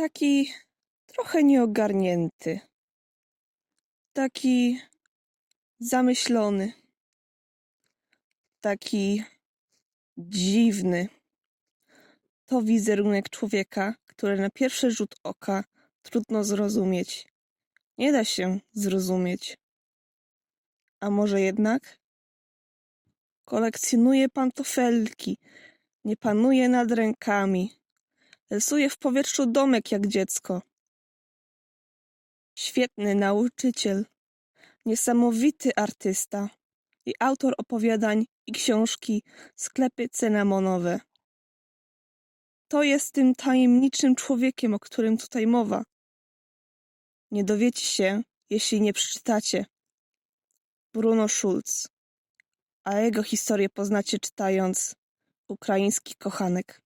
taki trochę nieogarnięty, taki zamyślony, taki dziwny. To wizerunek człowieka, który na pierwszy rzut oka trudno zrozumieć. Nie da się zrozumieć. A może jednak? Kolekcjonuje pantofelki, nie panuje nad rękami, rysuje w powietrzu domek jak dziecko. Świetny nauczyciel, niesamowity artysta i autor opowiadań i książki Sklepy cynamonowe. To jest tym tajemniczym człowiekiem, o którym tutaj mowa. Nie dowiecie się, jeśli nie przeczytacie. Bruno Schulz. A jego historię poznacie czytając Ukraiński kochanek.